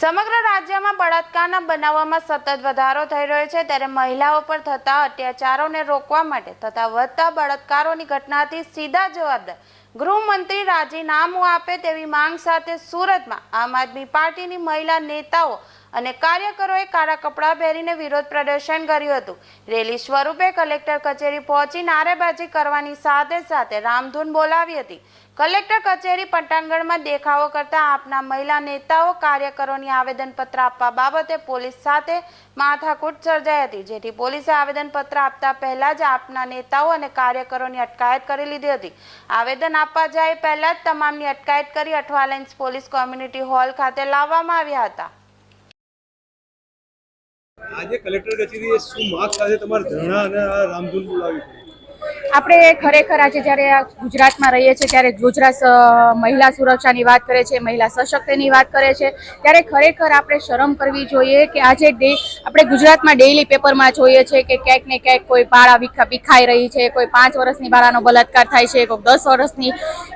સમગ્ર રાજ્યમાં બળાત્કારના બનાવોમાં સતત વધારો થઈ રહ્યો છે ત્યારે મહિલાઓ પર થતા અત્યાચારોને રોકવા માટે થતા વધતા બળાત્કારોની ઘટનાથી સીધા જવાબદાર ગૃહમંત્રી રાજીનામું આપે તેવી માંગ સાથે સુરતમાં આમ આદમી પાર્ટીની મહિલા નેતાઓ અને કાર્યકરોએ કાળા કપડાં પહેરીને વિરોધ પ્રદર્શન કર્યું હતું. રેલી સ્વરૂપે કલેક્ટર કચેરી પહોંચી નારેબાજી કરવાની સાથે સાથે રામધૂન બોલાવી હતી. કલેક્ટર કચેરી પટાંગણમાં દેખાવો કરતા આપના મહિલા નેતાઓ કાર્યકરોની આવેદનપત્ર આપવા બાબતે પોલીસ સાથે માથાકૂટ સર્જાઈ હતી. જેથી પોલીસે આવેદનપત્ર આપતા પહેલા જ આપના નેતાઓ અને કાર્યકરોની અટકાયત કરી લીધી હતી. આવેદન આપવા જાય પહેલા જ તમામની અટકાયત કરી અઠવાલાઇન્સ પોલીસ કોમ્યુનિટી હોલ ખાતે લાવવામાં આવ્યા હતા. આજે કલેક્ટર કચેરીએ શું માગ સાથે તમારે ધરણા અને રામધૂન બોલાવી? આપણે ખરેખર આજે જ્યારે ગુજરાતમાં રહીએ છીએ, ત્યારે ગુજરાત મહિલા સુરક્ષાની વાત કરે છે, મહિલા સશક્તિની વાત કરે છે, ત્યારે ખરેખર આપણે શરમ કરવી જોઈએ કે આજે ડે, આપણે ગુજરાતમાં ડેઈલી પેપરમાં જોઈએ છે કે ક્યાંક ને ક્યાંક કોઈ બાળા વિખા, વિખાઈ રહી છે, કોઈ પાંચ વર્ષની બાળાનો બલાત્કાર થાય છે, કોઈ દસ વર્ષની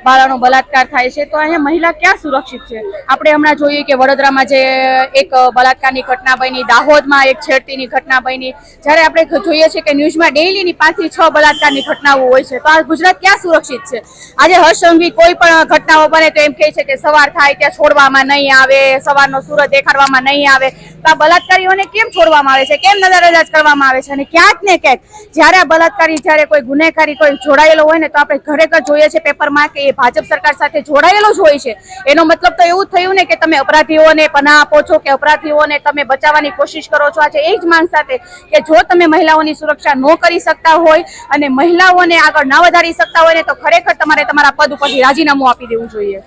બાળાનો બલાત્કાર થાય છે, તો અહીંયા મહિલા ક્યાં સુરક્ષિત છે? આપણે હમણાં જોઈએ કે વડોદરામાં જે એક બલાત્કારની ઘટના બની, દાહોદમાં એક છેડતીની ઘટના બની, જ્યારે આપણે જોઈએ છીએ કે ન્યૂઝમાં ડેઈલીની પાંચથી છ બલાત્કારની ઘટનાઓ હોય છે. તો આ ગુજરાત ક્યાં સુરક્ષિત છે? આજે હર્ષંગી કોઈ પણ ઘટનાઓ બને તો એમ કહે છે કે સવાર થાય ત્યાં છોડવામાં નહીં આવે, સવારનો સૂરજ દેખાડવામાં નહીં આવે. તો આ બલાત્કારીઓને કેમ છોડવામાં આવે છે? કેમ નજરઅંદાજ કરવામાં આવે છે? અને ક્યાંક ને ક્યાંક જ્યારે આ બલાત્કારી, જ્યારે કોઈ ગુનેગારી, કોઈ જોડાયેલો હોય ને તો આપણે ખરેખર જોઈએ છે પેપરમાં કે એ ભાજપ સરકાર સાથે જોડાયેલો જ હોય છે. એનો મતલબ તો એવું થયું ને કે તમે અપરાધીઓને પનાહ આપો છો, કે અપરાધીઓને તમે બચાવવાની કોશિશ કરો છો. આજે એ જ માંગ સાથે કે જો તમે મહિલાઓની સુરક્ષા ન કરી શકતા હોય અને મહિલાઓને આગળ ન વધારી શકતા હોય ને તો ખરેખર તમારે તમારા પદ ઉપરથી રાજીનામું આપી દેવું જોઈએ.